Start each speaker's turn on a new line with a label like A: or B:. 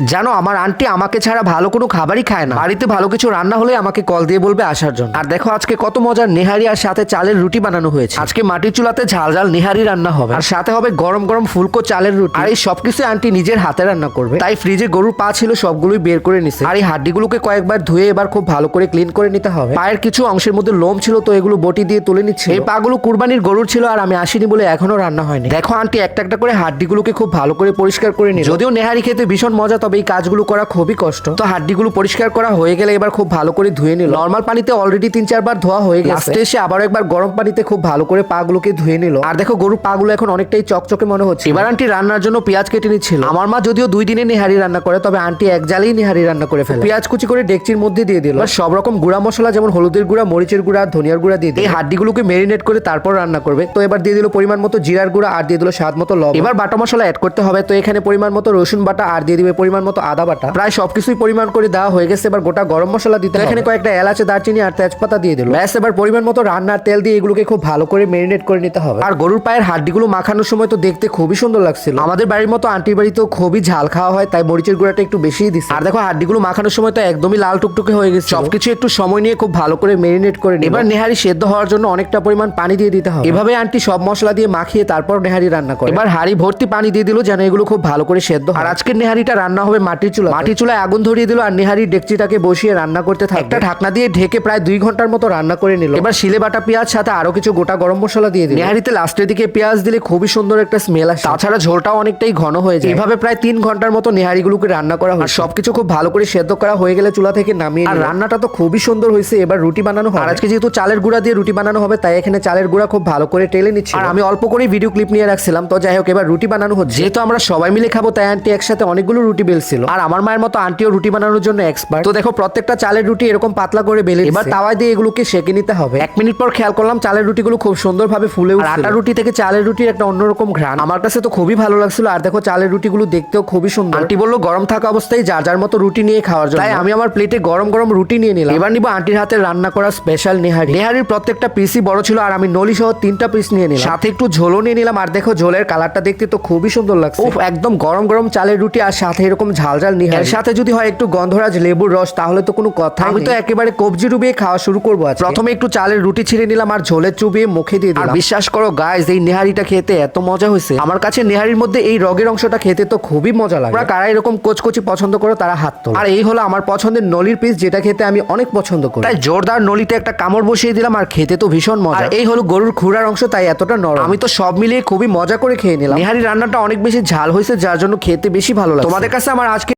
A: জানো, আমার আন্টি আমাকে ছাড়া ভালো কোনো খাবারই খায় না। বাড়িতে ভালো কিছু রান্না হলে আমাকে কল দিয়ে বলবে আসার জন্য। আর দেখো, আজকে কত মজার নেহারি আর সাথে চালের রুটি বানানো হয়েছে। আজকে মাটির চুলাতে ঝাল ঝাল নেহারি রান্না হবে। আর সাথে হবে গরম গরম ফুলকো চালের রুটি। আর এই সবকিছু আন্টি নিজের হাতে রান্না করবে। তাই ফ্রিজে গরুর পা ছিল, সবগুলোই বের করে নিছে। আর এই হাড্ডিগুলোকে কয়েকবার ধুয়ে এবার খুব ভালো করে ক্লিন করে নিতে হবে। পায়ের কিছু অংশের মধ্যে লোম ছিল, তো এগুলো বটি দিয়ে তুলে নিচ্ছে এই পাগুলো কুরবানির গরুর ছিল আর আমি আসিনি বলে এখনও রান্না হয়নি। দেখো, আন্টি একটা একটা করে হাড্ডিগুলোকে খুব ভালো করে পরিষ্কার করে নিল। যদিও নেহারি খেতে ভীষণ মজা তবে এই কাজগুলো করা খুবই কষ্ট। তো হাড্ডিগুলো পরিষ্কার করা হয়ে গেলে এবার খুব ভালো করে ধুয়ে নিল। নর্মাল পানিতে অলরেডি তিন চারবার ধোয়া হয়ে গেছে। এসে আবার একবার গরম পানিতে খুব ভালো করে পা পাগুলোকে ধুয়ে নিল। আর দেখো গরুর পাগুলো এখন অনেকটাই চকচকে মনে হচ্ছে। এবার আন্টি রান্নার জন্য পেঁয়াজ কেটে নিচ্ছিল। আমার মা যদিও দুই দিনে নেহারি রান্না করে তবে আন্টি এক জালেই নেহারি রান্না করে ফেলে। পেঁয়াজ কুচি করে ডেকচির মধ্যে দিয়ে দিল। সব রকম গুঁড়া মশলা যেমন হলুদের গুঁড়া মরিচের গুঁড়া ধনিয়ার গুঁড়া দিয়ে এই হাড্ডিগুলোকে মেরিনেট করে তারপর রান্না করবে। তো এবার দিয়ে দিল পরিমাণ মতো জিরার গুঁড়া আর দিয়ে দিল স্বাদ মতো লবণ। এবার বাটা মশলা অ্যাড করতে হবে। তো এখানে পরিমাণ মতো রসুন বাটা আর দিয়ে দিবে পরিমাণ মতো আদা বাটা। প্রায় সবকিছুই পরিমাণ করে দেওয়া হয়ে গেছে এবার গোটা গরম মশলা দিতে এখানে কয়েকটা এলাচ দারচিনি আর তেজপাতা দিয়ে দিল। ব্যাস এবার পরিমাণ মতো রান্নার তেল দিয়ে এগুলোকে খুব ভালো করে মেরিনেট করে নিতে হবে। আর গরুর পায়ের হাড্ডিগুলো মাখানোর সময় তো দেখতে খুবই সুন্দর লাগছিল। আমাদের বাড়ির মতো আন্টির বাড়িতেও খুবই ঝাল খাওয়া হয় তাই মরিচের গুঁড়াটা একটু বেশিই দিচ্ছে আর দেখো হাড্ডিগুলো মাখানোর সময় তো একদমই লাল টুকটুকে হয়ে গেছে সবকিছু একটু সময় নিয়ে খুব ভালো করে মেরিনেট করে এবার নেহারি সেদ্ধ হওয়ার জন্য অনেকটা পরিমাণ পানি দিয়ে দিতে হবে। এভাবে আন্টি সব মশলা দিয়ে মাখিয়ে তারপর নেহারি রান্না করে। এবার হাড়ি ভর্তি পানি দিয়ে দিল যেন এগুলো খুব ভালো করে সেদ্ধ হয়। আর আজকের নেহারিটা রান্না হবে মাটির চুলা। মাটির চুলায় আগুন ধরিয়ে দিল আর নেহারির ডেকচিটাকে বসিয়ে রান্না করতে থাকে একটা ঢাকনা দিয়ে ঢেকে প্রায় দুই ঘণ্টার মতো রান্না করে নিল। এবার শিলে বাটা পেঁয়াজ সাথে আরও কিছু গোটা গরম মশলা দিয়ে দিল। নেহারিতে লাস্টের দিকে পেঁয়াজ দিলে খুবই সুন্দর একটা স্মেল আসে। তাছাড়া ঝোলটাও অনেকটাই ঘন হয়ে যায়। এভাবে প্রায় তিন ঘণ্টার মতো নেহারিগুলোকে রান্না করা হয় সবকিছু খুব ভালো করে সেদ্ধ করা হয়ে গেলে চুলা থেকে নামিয়ে আর রান্নাটা তো খুবই সুন্দর হয়েছে এবার রুটি বানানো হয় আর আজকে যেহেতু চালের গুঁড়া দিয়ে রুটি বানানো হবে তাই এখানে চালের গুঁড়া খুব ভালো করে টেলে নিচ্ছি। আর আমি অল্প করে ভিডিও ক্লিপ নিয়ে রাখছিলাম তো যাই হোক এবার রুটি বানানো হচ্ছে। যেহেতু আমরা সবাই মিলে খাব তাই আন্টি একসাথে অনেকগুলো রুটি বেলছিল আর আমার মায়ের মতো আন্টিও রুটি বানানোর জন্য এক্সপার্ট তো দেখো প্রত্যেকটা চালের রুটি এরকম পাতলা করে বেলে এবার তাওয়ায় দিয়ে এগুলোকে সেকে নিতে হবে। এক মিনিট পর খেয়াল করলাম চালের রুটিগুলো খুব সুন্দরভাবে ফুলে উঠছে আটা রুটি থেকে চালের রুটির একটা অন্যরকম ঘ্রাণ। আমার কাছে তো খুবই ভালো লাগছিল আর দেখো চালের রুটিগুলো দেখতেও খুবই সুন্দর। আন্টি বলল গরম থাকা অবস্থায় যার যার মতো রুটি নিয়ে খাওয়ার জন্য। তাই আমি আমার প্লেটে গরম গরম রুটি নিয়ে নিলাম। এবার নিবো আন্টির হাতে রান্না করা স্পেশাল নেহারি। নেহারির প্রত্যেকটা পিসই বড় ছিল আর আমি নলি সহ তিনটা পিস নিয়ে নিলাম। সাথে একটু ঝোলও নিয়ে নিলাম আর দেখো ঝোলের কালারটা দেখতে তো খুবই সুন্দর লাগছে। একদম গরম গরম চালের রুটি আর সাথে এরকম ঝাল ঝাল নিহারি। এর সাথে যদি হয় একটু গন্ধরাজ লেবুর রস তাহলে তো কোনো কথা আমি তো একেবারে কবজি ডুবিয়ে খাওয়া শুরু করব প্রথমে একটু চালের রুটি ছিঁড়ে নিলাম আর ঝোলে চুবিয়ে মুখে দিয়ে দিলাম। বিশ্বাস করো গাইস এই নেহারিটা খেতে এত মজা হয়েছে। আমার কাছে নেহারির মধ্যে এই রগের অংশটা খেতে তো খুবই মজা লাগে। তোমরা কারা এরকম কচকচি পছন্দ করো তারা হাত তোলো। আর এই হলো আমার পছন্দের নলির পিস যেটা খেতে আমি অনেক পছন্দ করি। তাই জোরদার নলিতে একটা কামড় বসিয়ে দিলাম আর খেতে তো ভীষণ মজা। আর এই হলো গরুর খুরার অংশ তাই এতটা নরম। আমি তো সব মিলিয়ে খুবই মজা করে খেয়ে নিলাম। নেহারি রান্নাটা অনেক বেশি ঝাল হয়েছে যার জন্য খেতে বেশি ভালো লাগে তোমাদের কাছে আমার আজকে